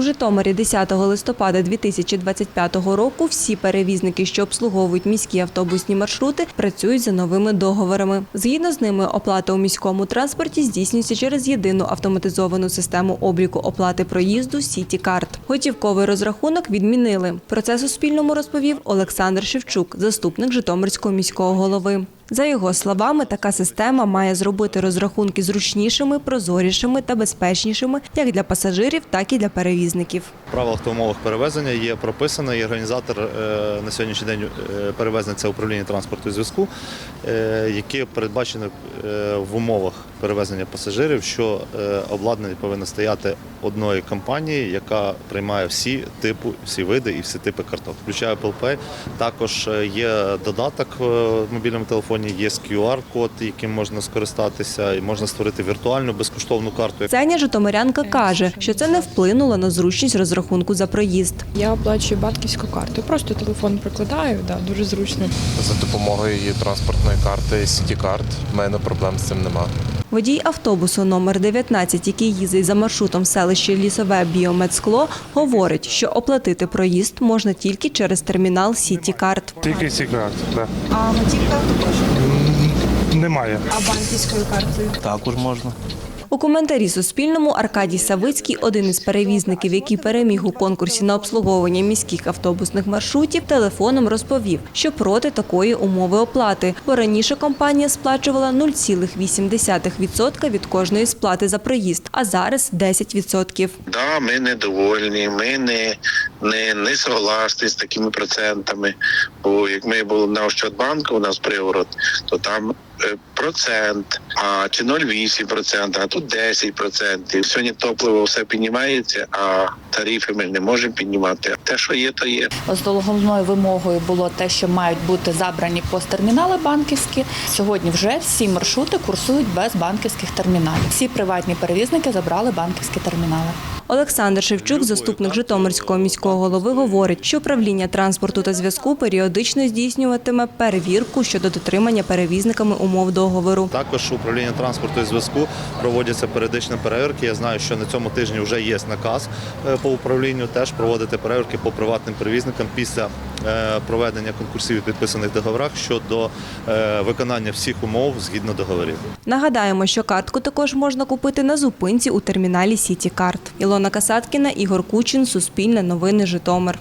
У Житомирі 10 листопада 2025 року всі перевізники, що обслуговують міські автобусні маршрути, працюють за новими договорами. Згідно з ними, оплата у міському транспорті здійснюється через єдину автоматизовану систему обліку оплати проїзду «Сіті-карт». Готівковий розрахунок відмінили. Про це Суспільному розповів Олександр Шевчук, заступник Житомирського міського голови. За його словами, така система має зробити розрахунки зручнішими, прозорішими та безпечнішими як для пасажирів, так і для перевізників. Правилах та умовах перевезення є прописано, і організатор е, на сьогоднішній день е, перевезення це управління транспорту і зв'язку, е, яке передбачено в умовах перевезення пасажирів, що обладнання повинно стояти одної компанії, яка приймає всі типи, всі види і всі типи карток, включає Apple. Також є додаток в мобільному телефоні, є QR-код, яким можна скористатися, і можна створити віртуальну безкоштовну карту. Ценя Житомирянка каже, що це не вплинуло на зручність розрахунку за проїзд. Я оплачую банківською картою. Просто телефон прикладаю, да, дуже зручно. За допомогою її транспортної карти City Card в мене проблем з цим нема. Водій автобусу номер 19, який їздить за маршрутом в селищі Лісове Біомедскло, говорить, що оплатити проїзд можна тільки через термінал Сіті Карт. Тільки ці карти, так. А готівка також. Немає. А банківською картою. Також можна. У коментарі Суспільному Аркадій Савицький, один із перевізників, який переміг у конкурсі на обслуговування міських автобусних маршрутів, телефоном розповів, що проти такої умови оплати, бо раніше компанія сплачувала 0,8% від кожної сплати за проїзд, а зараз 10%. Да, ми недовольні, ми не, не, не согласні з такими процентами. Бо як ми були на Ощадбанку, у нас приворот, то там процент, а чи 0,8 процент, а тут 10 процентів. Сьогодні топливо все піднімається, а тарифи ми не можемо піднімати. Те, що є, то є. Головною вимогою було те, що мають бути забрані посттермінали банківські. Сьогодні вже всі маршрути курсують без банківських терміналів. Всі приватні перевізники забрали банківські термінали. Олександр Шевчук, заступник Житомирського міського голови, говорить, що управління транспорту та зв'язку періодично здійснюватиме перевірку щодо дотримання перевізниками умов договору. Також управління транспорту і зв'язку проводяться періодичні перевірки. Я знаю, що на цьому тижні вже є наказ е, по управлінню теж проводити перевірки по приватним перевізникам після е, проведення конкурсів і підписаних договорах щодо е, виконання всіх умов згідно договорів. Нагадаємо, що картку також можна купити на зупинці у терміналі Сіті Карт. Ілона Касаткіна, Ігор Кучин, Суспільне новини, Житомир.